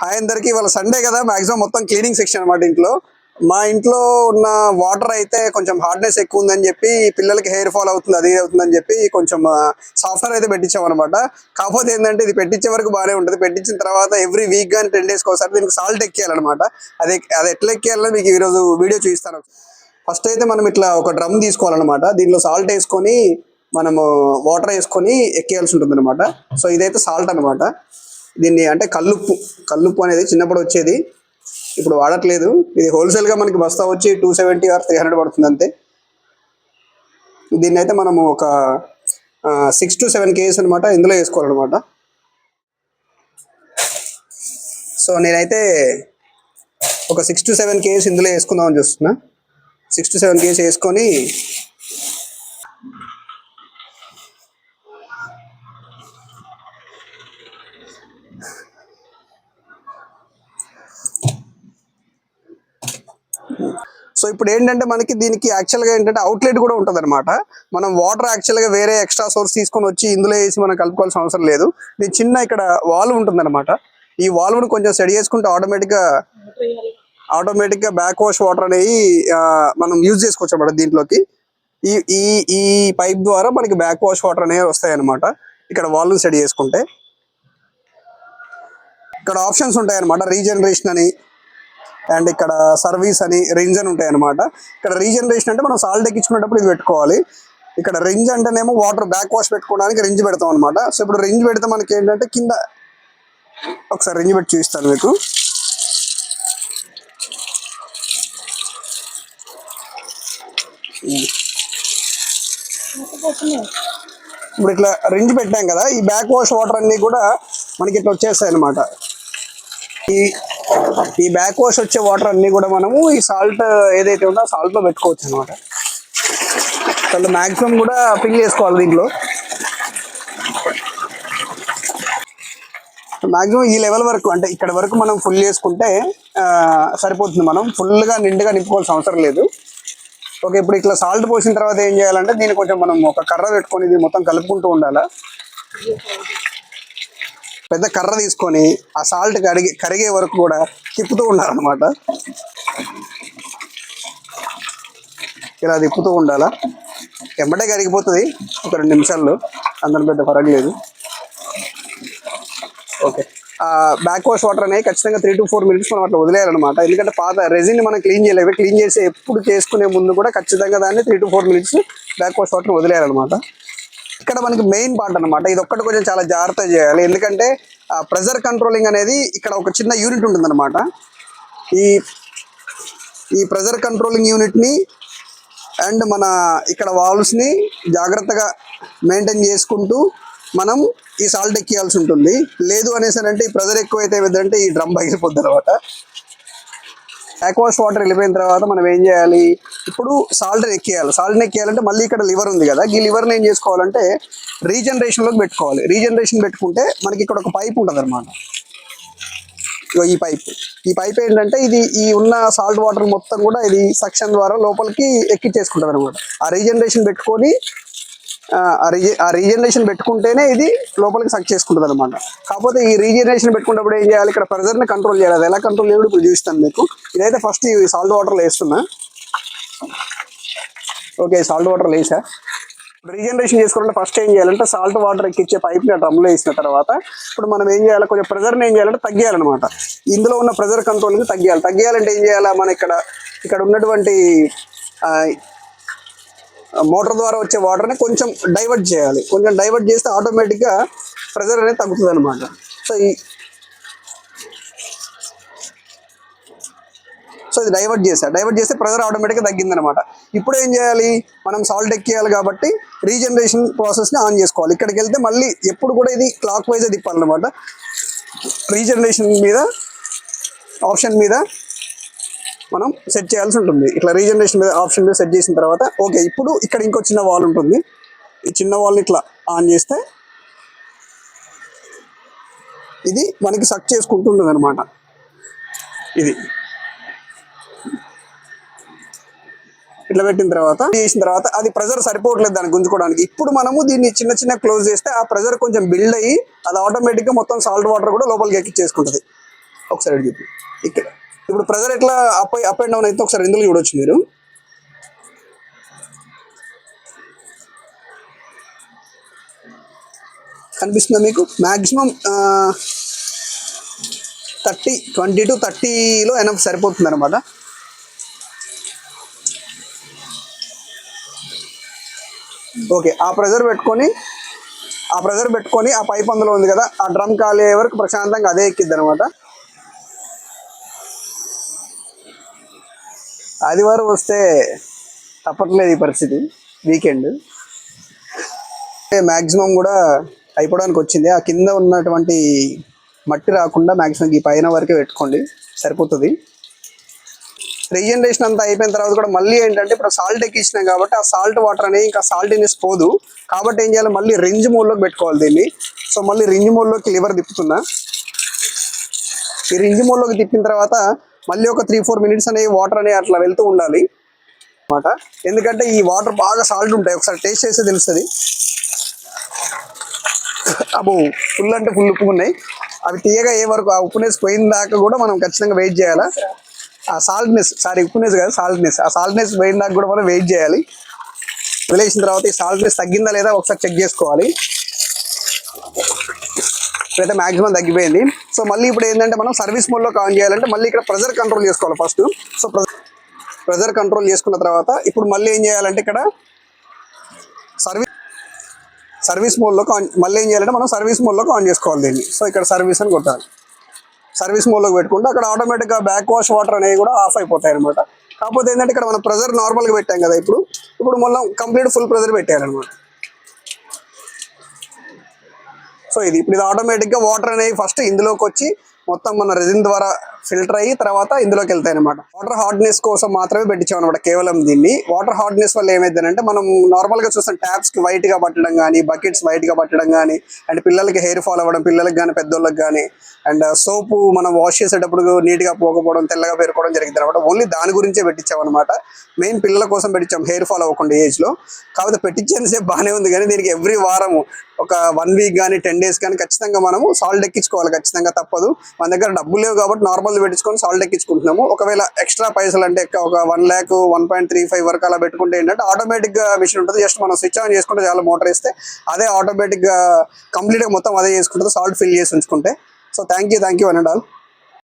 Hi ఇవాళ Sunday కదా maximum మొత్తం క్లీనింగ్ సెక్షన్ అనమాట ఇంట్లో. మా ఇంట్లో ఉన్న వాటర్ అయితే కొంచెం హార్డ్నెస్ ఎక్కువ ఉందని చెప్పి పిల్లలకి హెయిర్ ఫాల్ అవుతుంది అది అవుతుందని చెప్పి కొంచెం సాఫ్ట్వేర్ అయితే పెట్టించాం అనమాట కాకపోతే ఏంటంటే ఇది పెట్టించే వరకు బాగానే ఉంటుంది. పెట్టించిన తర్వాత ఎవ్రీ వీక్ కానీ టెన్ డేస్కి ఒకసారి దీనికి సాల్ట్ ఎక్కియాలన్నమాట. అది అది ఎట్లా ఎక్కియాలని మీకు ఈరోజు వీడియో చూపిస్తాను. ఫస్ట్ అయితే మనం ఇట్లా ఒక డ్రమ్ తీసుకోవాలన్నమాట. దీనిలో సాల్ట్ వేసుకొని మనము వాటర్ వేసుకొని ఎక్కేయాల్సి ఉంటుంది అనమాట సో ఇదైతే సాల్ట్ అనమాట దీన్ని అంటే కల్లుప్పు కల్లుప్పు అనేది చిన్నప్పుడు వచ్చేది. ఇప్పుడు వాడట్లేదు. ఇది హోల్సేల్గా మనకి బస్తా వచ్చి two seventy or three hundred పడుతుంది అంతే. దీన్ని అయితే మనము ఒక సిక్స్ టు సెవెన్ కేజీస్ అనమాట ఇందులో వేసుకోవాలన్నమాట. సో నేనైతే ఒక సిక్స్ టు సెవెన్ కేజీస్ ఇందులో వేసుకుందామని చూస్తున్నా. సిక్స్ టు సెవెన్ కేజీస్ వేసుకొని సో ఇప్పుడు ఏంటంటే మనకి దీనికి యాక్చువల్గా ఏంటంటే అవుట్లెట్ కూడా ఉంటుంది అనమాట మనం వాటర్ యాక్చువల్గా వేరే ఎక్స్ట్రా సోర్స్ తీసుకొని వచ్చి ఇందులో వేసి మనం కలుపుకోవాల్సిన అవసరం లేదు. ఇది చిన్న ఇక్కడ వాల్వ్ ఉంటుంది అనమాట ఈ వాల్వ్ను కొంచెం సెట్ చేసుకుంటే ఆటోమేటిక్గా ఆటోమేటిక్గా బ్యాక్ వాష్ వాటర్ అనేవి మనం యూజ్ చేసుకోవచ్చు అనమాట దీంట్లోకి. ఈ ఈ ఈ పైప్ ద్వారా మనకి బ్యాక్ వాష్ వాటర్ అనేవి వస్తాయి అనమాట ఇక్కడ వాల్వ్ సెట్ చేసుకుంటే. ఇక్కడ ఆప్షన్స్ ఉంటాయి అనమాట రీజనరేషన్ అని అండ్ ఇక్కడ సర్వీస్ అని రింజ్ అని ఉంటాయి అనమాట ఇక్కడ రీజనరేషన్ అంటే మనం సాల్ట్ ఎక్కించుకునేటప్పుడు ఇది పెట్టుకోవాలి. ఇక్కడ రింజ్ అంటేనేమో వాటర్ బ్యాక్ వాష్ పెట్టుకోవడానికి రింజ్ పెడతాం అనమాట సో ఇప్పుడు రింజ్ పెడితే మనకి ఏంటంటే కింద ఒకసారి రింజ్ పెట్టి చూపిస్తాను మీకు. ఇప్పుడు ఇట్లా రింజ్ పెట్టాం కదా ఈ బ్యాక్ వాష్ వాటర్ అన్నీ కూడా మనకి ఇట్లా వచ్చేస్తాయి అనమాట ఈ ఈ బ్యాక్ వాష్ వచ్చే వాటర్ అన్ని కూడా మనము ఈ సాల్ట్ ఏదైతే ఉందో ఆ సాల్ట్లో పెట్టుకోవచ్చు అనమాట అసలు మ్యాక్సిమం కూడా ఫిల్ చేసుకోవాలి దీంట్లో. మ్యాక్సిమం ఈ లెవెల్ వరకు అంటే ఇక్కడ వరకు మనం ఫుల్ చేసుకుంటే సరిపోతుంది మనం. ఫుల్గా నిండుగా నింపుకోవాల్సిన అవసరం లేదు. ఓకే ఇప్పుడు ఇట్లా సాల్ట్ పోసిన తర్వాత ఏం చేయాలంటే దీన్ని కొంచెం మనం ఒక కర్ర పెట్టుకొని ఇది మొత్తం కలుపుకుంటూ ఉండాలా? పెద్ద కర్ర తీసుకొని ఆ సాల్ట్ కడిగి కరిగే వరకు కూడా తిప్పుతూ ఉండాలన్నమాట. ఇలా తిప్పుతూ ఉండాలా? ఎమ్మటే కరిగిపోతుంది. ఒక రెండు నిమిషాల్లో. అందరం పెద్ద ఫరక్ లేదు. ఓకే. ఆ బ్యాక్ వాష్ వాటర్ అనేవి ఖచ్చితంగా త్రీ టు ఫోర్ మినిట్స్ మనం అట్లా వదిలేయాలన్నమాట. ఎందుకంటే పాత రెజిన్ మనం క్లీన్ చేయలేదు క్లీన్ చేసి ఎప్పుడు చేసుకునే ముందు కూడా ఖచ్చితంగా దాన్ని three to four minutes back wash water వదిలేయాలన్నమాట. ఇక్కడ మనకి మెయిన్ పార్ట్ అనమాట ఇది ఒక్కటి కొంచెం చాలా జాగ్రత్త చేయాలి. ఎందుకంటే ప్రెజర్ కంట్రోలింగ్ అనేది ఇక్కడ ఒక చిన్న యూనిట్ ఉంటుందన్నమాట. ఈ ఈ ప్రెజర్ కంట్రోలింగ్ యూనిట్ని అండ్ మన ఇక్కడ వాల్వ్స్ని జాగ్రత్తగా మెయింటైన్ చేసుకుంటూ మనం ఈ సాల్ట్ ఎక్కియాల్సి ఉంటుంది. లేదు అనేసి అంటే ఈ ప్రెజర్ ఎక్కువైతే ఏదంటే ఈ డ్రమ్ పగిలిపోద్ది అనమాట ఆక్వాష్ వాటర్ వెళ్ళిపోయిన తర్వాత మనం ఏం చేయాలి? ఇప్పుడు సాల్ట్ ఎక్కేయాలి. సాల్ట్ ఎక్కేయాలంటే మళ్ళీ ఇక్కడ లివర్ ఉంది కదా. ఈ లివర్ని ఏం చేసుకోవాలంటే రీజనరేషన్లోకి పెట్టుకోవాలి. రీజనరేషన్ పెట్టుకుంటే మనకి ఇక్కడ ఒక పైప్ ఉంటుంది అనమాట ఈ పైప్ ఈ పైప్ ఏంటంటే ఇది ఈ ఉన్న సాల్ట్ వాటర్ మొత్తం కూడా ఇది సక్షన్ ద్వారా లోపలికి ఎక్కిచ్చేసుకుంటుంది అనమాట ఆ రీజనరేషన్ పెట్టుకొని ఆ, ఆ రీజనరేషన్ పెట్టుకుంటేనే ఇది లోపలికి సక్ చేసుకుంటుంది అనమాట కాకపోతే ఈ రీజనరేషన్ పెట్టుకున్నప్పుడు ఏం చేయాలి? ఇక్కడ ప్రెజర్ని కంట్రోల్ చేయాలి. అది ఎలా కంట్రోల్ చేయాలి? ఇప్పుడు చూపిస్తాను మీకు. ఇదైతే ఫస్ట్ ఈ సాల్ట్ వాటర్లో వేస్తున్నా. ఓకే సాల్ట్ వాటర్ వేసా రీజనరేషన్ చేసుకోవాలంటే ఫస్ట్ ఏం చేయాలంటే సాల్ట్ వాటర్ ఎక్కిచ్చే పైప్ని ఆ డ్రమ్లో వేసిన తర్వాత ఇప్పుడు మనం ఏం చేయాలి? కొంచెం ప్రెజర్ని ఏం చేయాలంటే తగ్గియాలన్నమాట. ఇందులో ఉన్న ప్రెజర్ కంట్రోల్ని తగ్గియాలి. తగ్గియాలంటే ఏం చేయాలి? మన ఇక్కడ ఇక్కడ ఉన్నటువంటి మోటార్ ద్వారా వచ్చే వాటర్ని కొంచెం డైవర్ట్ చేయాలి. కొంచెం డైవర్ట్ చేస్తే ఆటోమేటిక్గా ప్రెజర్ అనేది తగ్గుతుంది అనమాట సో ఈ సో ఇది డైవర్ట్ చేసా డైవర్ట్ చేస్తే ప్రెజర్ ఆటోమేటిక్గా తగ్గిందనమాట ఇప్పుడు ఏం చేయాలి? మనం సాల్ట్ ఎక్కియాలి కాబట్టి రీజనరేషన్ ప్రాసెస్ని ఆన్ చేసుకోవాలి. ఇక్కడికి వెళ్తే మళ్ళీ ఎప్పుడు కూడా ఇది క్లాక్ వైజే తిప్పాలన్నమాట. రీజనరేషన్ మీద ఆప్షన్ మీద మనం సెట్ చేయాల్సి ఉంటుంది. ఇట్లా రీజనరేషన్ మీద ఆప్షన్ మీద సెట్ చేసిన తర్వాత ఓకే ఇప్పుడు ఇక్కడ ఇంకో చిన్న వాల్ ఉంటుంది. ఈ చిన్న వాల్ని ఇట్లా ఆన్ చేస్తే ఇది మనకి సక్ చేసుకుంటుంది అనమాట ఇది. ఇట్లా పెట్టిన తర్వాత చేసిన తర్వాత అది ప్రెజర్ సరిపోవట్లేదు దాన్ని గుంజుకోవడానికి. ఇప్పుడు మనము దీన్ని చిన్న చిన్న క్లోజ్ చేస్తే ఆ ప్రెజర్ కొంచెం బిల్డ్ అయ్యి అది ఆటోమేటిక్గా మొత్తం సాల్ట్ వాటర్ కూడా లోపలికి ఎక్కిచ్చేసుకుంటుంది. ఒకసారి చూపి ఇక్కడ. ఇప్పుడు ప్రెజర్ ఎట్లా అప్ అప్ అండ్ డౌన్ అయితే ఒకసారి ఇందులో చూడొచ్చు మీరు. కనిపిస్తుందా మీకు? మ్యాక్సిమం థర్టీ ట్వంటీ టు థర్టీలో ఎనఫ్ సరిపోతుంది అనమాట ఓకే ఆ ప్రెజర్ పెట్టుకొని ఆ ప్రెజర్ పెట్టుకొని ఆ పైప్ అందులో ఉంది కదా ఆ డ్రమ్ కాలే వరకు ప్రశాంతంగా అదే ఎక్కిద్ది అనమాట ఆదివారం వస్తే తప్పట్లేదు ఈ పరిస్థితి వీకెండ్ మ్యాక్సిమం కూడా అయిపోవడానికి వచ్చింది. ఆ కింద ఉన్నటువంటి మట్టి రాకుండా మ్యాక్సిమం ఈ పైన వరకే పెట్టుకోండి సరిపోతుంది. రీజనరేషన్ అంతా అయిపోయిన తర్వాత కూడా మళ్ళీ ఏంటంటే ఇప్పుడు సాల్ట్ ఎక్కించినాం కాబట్టి ఆ సాల్ట్ వాటర్ అనేది ఇంకా సాల్టీనెస్ పోదు. కాబట్టి ఏం చేయాలి మళ్ళీ రింజ్ మోడ్లోకి పెట్టుకోవాలి దీన్ని. సో మళ్ళీ రింజ్ మోడ్లోకి లివర్ తిప్పుతున్నా. ఈ రింజ్ మూల్లోకి తిప్పిన తర్వాత మళ్ళీ ఒక త్రీ ఫోర్ మినిట్స్ అనేవి వాటర్ అనేవి అట్లా వెళ్తూ ఉండాలి. అన్నమాట. ఎందుకంటే ఈ వాటర్ బాగా సాల్ట్ ఉంటాయి. ఒకసారి టేస్ట్ చేస్తే తెలుస్తుంది. అబ్బో ఫుల్ అంటే ఫుల్ ఉప్పు ఉన్నాయి. అవి తీయగా ఏ వరకు ఆ ఉప్పునెస్ పోయిన దాకా కూడా మనం ఖచ్చితంగా వెయిట్ చేయాలా? ఆ సాల్ట్నెస్ సారీ ఉప్పునెస్ కాదు సాల్ట్నెస్ ఆ సాల్ట్నెస్ పోయిన దాకా కూడా మనం వెయిట్ చేయాలి. వదిలేసిన తర్వాత ఈ సాల్ట్నెస్ తగ్గిందా లేదా ఒకసారి చెక్ చేసుకోవాలి. ఇప్పుడైతే మాక్సిమం తగ్గిపోయింది. సో మళ్ళీ ఇప్పుడు ఏంటంటే మనం సర్వీస్ మోడ్లో ఆన్ చేయాలంటే మళ్ళీ ఇక్కడ ప్రెజర్ కంట్రోల్ చేసుకోవాలి ఫస్ట్ సో ప్రెజర్ కంట్రోల్ చేసుకున్న తర్వాత ఇప్పుడు మళ్ళీ ఏం చేయాలంటే ఇక్కడ సర్వీస్ సర్వీస్ మోడ్లోకి ఆన్ మళ్ళీ ఏం చేయాలంటే మనం సర్వీస్ మోడ్లోకి ఆన్ చేసుకోవాలి దీన్ని. సో ఇక్కడ సర్వీస్ అని కొట్టాలి. సర్వీస్ మోడ్లోకి పెట్టుకుంటే అక్కడ ఆటోమేటిక్గా బ్యాక్ వాష్ వాటర్ అనేవి కూడా ఆఫ్ అయిపోతాయి అనమాట కాకపోతే ఏంటంటే ఇక్కడ మనం ప్రెజర్ నార్మల్గా పెట్టాం కదా ఇప్పుడు. ఇప్పుడు మొన్న కంప్లీట్ ఫుల్ ప్రెజర్ పెట్టారనమాట సో ఇది ఇప్పుడు ఇది ఆటోమేటిక్గా వాటర్ అనేవి ఫస్ట్ ఇందులోకి వచ్చి మొత్తం మన రెజిన్ ద్వారా ఫిల్టర్ అయ్యి తర్వాత ఇందులోకి వెళ్తాయి అనమాట వాటర్ హార్డ్నెస్ కోసం మాత్రమే పెట్టించాం అనమాట కేవలం దీన్ని. వాటర్ హార్డ్నెస్ వల్ల ఏమైందంటే మనం నార్మల్గా చూస్తాం ట్యాప్స్కి వైట్గా పట్టడం కానీ బకెట్స్ వైట్గా పట్టడం కానీ అండ్ పిల్లలకి హెయిర్ ఫాల్ అవ్వడం పిల్లలకి కానీ పెద్దోళ్ళకి కానీ అండ్ సోపు మనం వాష్ చేసేటప్పుడు నీట్గా పోకపోవడం తెల్లగా పేరుకోవడం జరిగింది అనమాట ఓన్లీ దాని గురించే పెట్టించాం అనమాట మెయిన్ పిల్లల కోసం పెట్టించాం హెయిర్ ఫాల్ అవ్వకుండా ఏజ్లో. కాకపోతే పెట్టించేది సేపు బాగానే ఉంది కానీ దీనికి ఎవ్రీ వారం ఒక వన్ వీక్ కానీ టెన్ డేస్ కానీ ఖచ్చితంగా మనము సాల్ట్ ఎక్కించుకోవాలి. ఖచ్చితంగా తప్పదు. మన దగ్గర డబ్బులు లేవు కాబట్టి నార్మల్ పెట్టించుకొని సాల్ట్ ఎక్కించుకుంటున్నాము. ఒకవేళ ఎక్స్ట్రా పైసలు అంటే ఒక one lakh one point three five వరకు అలా పెట్టుకుంటే ఏంటంటే ఆటోమేటిక్గా మిషన్ ఉంటుంది. జస్ట్ మనం స్విచ్ ఆన్ చేసుకుంటే చాలా మోటార్ ఇస్తే అదే ఆటోమేటిక్గా కంప్లీట్గా మొత్తం అదే చేసుకుంటుంది సాల్ట్ ఫిల్ చేసి ఉంచుకుంటే. So thank you thank you and all